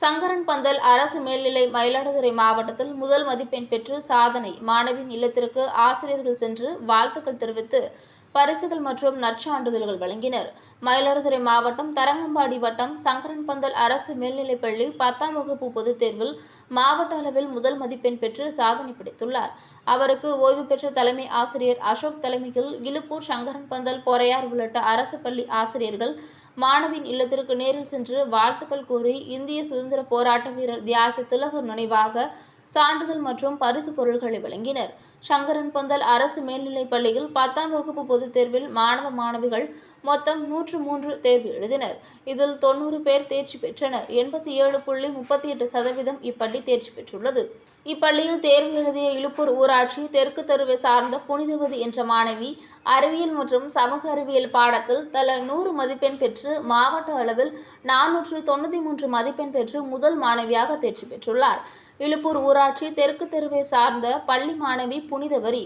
சங்கரன் பந்தல் அரசு மேல்நிலை மயிலாடுதுறை மாவட்டத்தில் முதல் மதிப்பெண் பெற்று சாதனை. மாணவியின் இல்லத்திற்கு ஆசிரியர்கள் சென்று வாழ்த்துக்கள் தெரிவித்து பரிசுகள் மற்றும் நற்சான்றிதழ்கள் வழங்கினர். மயிலாடுதுறை மாவட்டம் தரங்கம்பாடி வட்டம் சங்கரன் பந்தல் அரசு மேல்நிலைப் பள்ளி பத்தாம் வகுப்பு பொதுத் தேர்வில் மாவட்ட அளவில் முதல் மதிப்பெண் பெற்று சாதனை படைத்துள்ளார். அவருக்கு ஓய்வு பெற்ற தலைமை ஆசிரியர் அசோக் தலைமையில் இலுப்பூர் சங்கரன் பந்தல் பொறையார் உள்ளிட்ட அரசு பள்ளி ஆசிரியர்கள் மாணவியின் இல்லத்திற்கு நேரில் சென்று வாழ்த்துக்கள் கூறி இந்திய சுதந்திர போராட்ட வீரர் தியாகி திலகர் நினைவாக சான்றிதழ் மற்றும் பரிசு பொருட்களை வழங்கினர். சங்கரன் பந்தல் அரசு மேல்நிலைப் பள்ளியில் பத்தாம் வகுப்பு பொதுத் தேர்வில் மாணவ மாணவிகள் மொத்தம் நூற்று மூன்று தேர்வு எழுதினர். இதில் தொண்ணூறு பேர் தேர்ச்சி பெற்றனர். எண்பத்தி ஏழு புள்ளி முப்பத்தி எட்டு சதவீதம் இப்பள்ளி தேர்ச்சி பெற்றுள்ளது. இப்பள்ளியில் தேர்வு எழுதிய இலுப்பூர் ஊராட்சி தெற்கு தெருவை சார்ந்த புனிதவதி என்ற மாணவி அறிவியல் மற்றும் சமூக அறிவியல் பாடத்தில் தலா நூறு மதிப்பெண் பெற்று மாவட்ட அளவில் நானூற்று தொண்ணூற்றி மூன்று மதிப்பெண் பெற்று முதல் மாணவியாக தேர்ச்சி பெற்றுள்ளார். இலுப்பூர் ஊராட்சி தெற்கு தெருவை சார்ந்த பள்ளி மாணவி புனிதவரி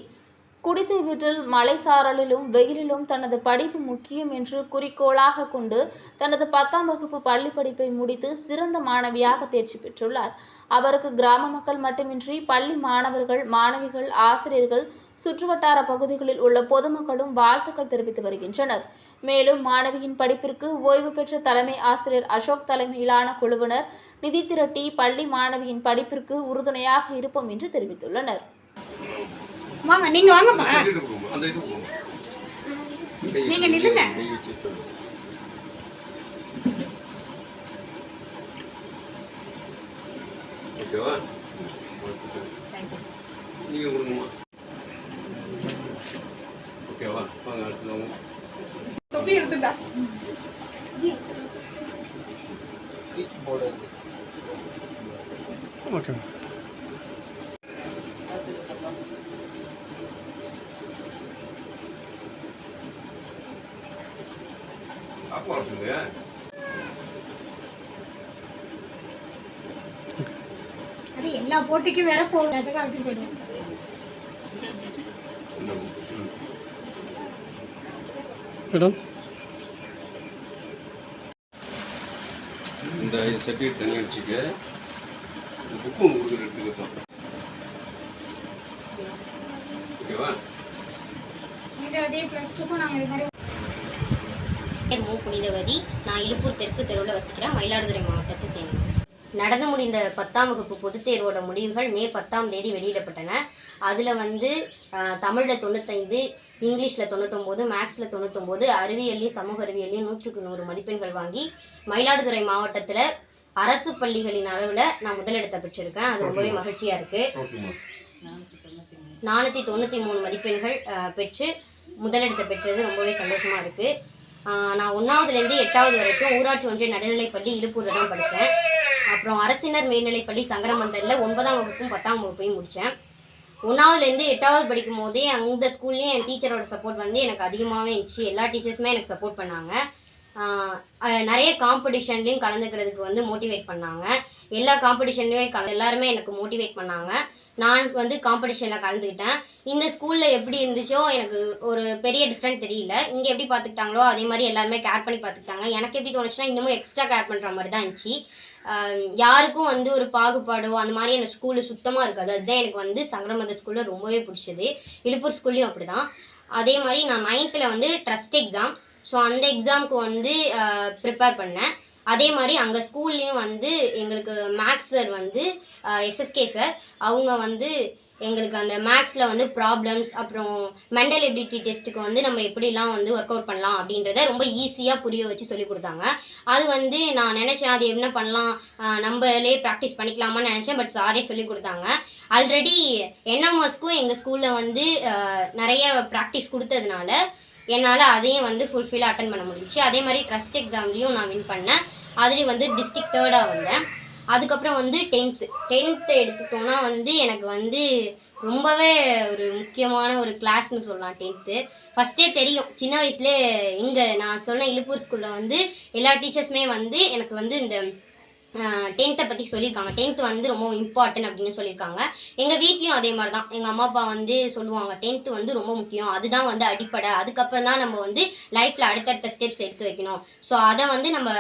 குடிசை வீட்டில் மலை சாரலிலும் வெயிலிலும் தனது படிப்பு முக்கியம் என்று குறிக்கோளாக கொண்டு தனது பத்தாம் வகுப்பு பள்ளி படிப்பை முடித்து சிறந்த மாணவியாக தேர்ச்சி பெற்றுள்ளார். அவருக்கு கிராம மக்கள் மட்டுமின்றி பள்ளி மாணவர்கள் மாணவிகள் ஆசிரியர்கள் சுற்றுவட்டார பகுதிகளில் உள்ள பொதுமக்களும் வாழ்த்துக்கள் தெரிவித்து வருகின்றனர். மேலும் மாணவியின் படிப்பிற்கு ஓய்வு பெற்ற தலைமை ஆசிரியர் அசோக் தலைமையிலான குழுவினர் நிதி திரட்டி பள்ளி மாணவியின் படிப்பிற்கு உறுதுணையாக இருப்போம் என்று தெரிவித்துள்ளனர். வாங்க நீங்க வாங்கம்மா நீங்க நில்லுங்க. ஓகேவா? நீங்க கொடுங்கம்மா. ஓகேவா? வாங்க அடுத்து தொப்பி எடுத்துட்டா. ஓகே அப்பா சொல்லுங்க அது எல்லா போட்டிக்கும் வேற போகும் அதுக்காக வச்சுட்டு போயிடுவோம் இந்த. மேடம் தனியாக வச்சுக்க இந்த புக்கு எடுத்துக்கலாம் ஓகேவா? இது அதே ப்ளஸ் டூக்கும் நாங்கள் இது மாதிரி பேர் மு புனிதவதி நான் இலுப்பூர் தெற்கு தெருவில் வசிக்கிறேன் மயிலாடுதுறை மாவட்டத்தை சேர்ந்தேன் நடந்து முடிந்த பத்தாம் வகுப்பு பொதுத் தேர்வோட முடிவுகள் மே பத்தாம் தேதி வெளியிடப்பட்டன. அதில் வந்து தமிழில் தொண்ணூத்தைந்து இங்கிலீஷில் தொண்ணூத்தொம்போது மேக்ஸில் தொண்ணூத்தொம்போது அறிவியல்லையும் சமூக அறிவியல்லையும் நூற்றுக்கு நூறு மதிப்பெண்கள் வாங்கி மயிலாடுதுறை மாவட்டத்தில் அரசு பள்ளிகளின் அளவில் நான் முதலிடத்தை பெற்றிருக்கேன். அது ரொம்பவே மகிழ்ச்சியாக இருக்குது நானூற்றி தொண்ணூற்றி மூணு மதிப்பெண்கள் பெற்று முதலிடத்தை பெற்றது ரொம்பவே சந்தோஷமாக இருக்குது நான் ஒன்றாவதுலேருந்து எட்டாவது வரைக்கும் ஊராட்சி ஒன்றிய நடுநிலைப்பள்ளி இலுப்பூரில் தான் படித்தேன். அப்புறம் அரசினர் மேல்நிலைப்பள்ளி சங்கரமந்தரில் ஒன்பதாம் வகுப்பும் பத்தாம் வகுப்பையும் முடித்தேன். ஒன்றாவதுலேருந்து எட்டாவது படிக்கும் போதே அந்த ஸ்கூல்லேயும் என் டீச்சரோட சப்போர்ட் வந்து எனக்கு அதிகமாகவே இருந்துச்சு. எல்லா டீச்சர்ஸுமே எனக்கு சப்போர்ட் பண்ணாங்க. நிறைய காம்படிஷன்லேயும் கலந்துக்கிறதுக்கு வந்து மோட்டிவேட் பண்ணாங்க. எல்லா காம்படிஷன்லையுமே கல எல்லாருமே எனக்கு மோட்டிவேட் பண்ணாங்க. நான் வந்து காம்படிஷனில் கலந்துக்கிட்டேன் இந்த ஸ்கூலில் எப்படி இருந்துச்சோ எனக்கு ஒரு பெரிய டிஃப்ரெண்ட் தெரியல. இங்கே எப்படி பார்த்துக்கிட்டாங்களோ அதே மாதிரி எல்லாருமே கேர் பண்ணி பார்த்துக்கிட்டாங்க எனக்கு எப்படி தோணுச்சுன்னா இன்னமும் எக்ஸ்ட்ரா கேர் பண்ணுற மாதிரி தான் இருந்துச்சு. யாருக்கும் வந்து ஒரு பாகுபாடோ அந்த மாதிரி எனக்கு ஸ்கூலில் சுத்தமாக இருக்காது. அதுதான் எனக்கு வந்து சங்கரமத ஸ்கூலில் ரொம்பவே பிடிச்சது. இழுப்பூர் ஸ்கூல்லையும் அப்படி தான் அதே மாதிரி நான் நைன்த்தில் வந்து ட்ரஸ்ட் எக்ஸாம் ஸோ அந்த எக்ஸாமுக்கு வந்து ப்ரிப்பேர் பண்ணேன். அதே மாதிரி அங்கே ஸ்கூல்லேயும் வந்து எங்களுக்கு மேக்ஸ் சார் வந்து எஸ்எஸ்கே சார் அவங்க வந்து எங்களுக்கு அந்த மேக்ஸில் வந்து ப்ராப்ளம்ஸ் அப்புறம் மென்டல் எபிலிட்டி டெஸ்ட்டுக்கு வந்து நம்ம எப்படிலாம் வந்து ஒர்க் அவுட் பண்ணலாம் அப்படின்றத ரொம்ப ஈஸியாக புரிய வச்சு சொல்லி கொடுத்தாங்க. அது வந்து நான் நினச்சேன் அது என்ன பண்ணலாம் நம்மளே ப்ராக்டிஸ் பண்ணிக்கலாமான்னு நினச்சேன் பட் சாரே சொல்லி கொடுத்தாங்க. ஆல்ரெடி என்எம்எஸ்க்கும் எங்கள் ஸ்கூலில் வந்து நிறைய ப்ராக்டிஸ் கொடுத்ததுனால என்னால் அதையும் வந்து ஃபுல்ஃபில் அட்டன் பண்ண முடிஞ்சுச்சு. அதே மாதிரி ட்ரஸ்ட் எக்ஸாம்லேயும் நான் வின் பண்ணேன். அதுலேயும் வந்து டிஸ்ட்ரிக்ட் தேர்டாக வந்தேன். அதுக்கப்புறம் வந்து டென்த்து டென்த்து எடுத்துக்கிட்டோன்னா வந்து எனக்கு வந்து ரொம்பவே ஒரு முக்கியமான ஒரு கிளாஸ்னு சொல்லலாம் டென்த்து ஃபஸ்ட்டே தெரியும். சின்ன வயசுலேயே இங்கே நான் சொன்ன இழுப்பூர் ஸ்கூலில் வந்து எல்லா டீச்சர்ஸுமே வந்து எனக்கு வந்து இந்த டென்த்தை பற்றி சொல்லியிருக்காங்க. டென்த்து வந்து ரொம்ப இம்பார்ட்டன்ட் அப்படின்னு சொல்லியிருக்காங்க. எங்கள் வீட்லேயும் அதே மாதிரி தான் எங்கள் அம்மா அப்பா வந்து சொல்லுவாங்க டென்த்து வந்து ரொம்ப முக்கியம். அதுதான் வந்து அடிப்படை. அதுக்கப்புறம் தான் நம்ம வந்து லைஃப்பில் அடுத்தடுத்த ஸ்டெப்ஸ் எடுத்து வைக்கணும். ஸோ அதை வந்து நம்ம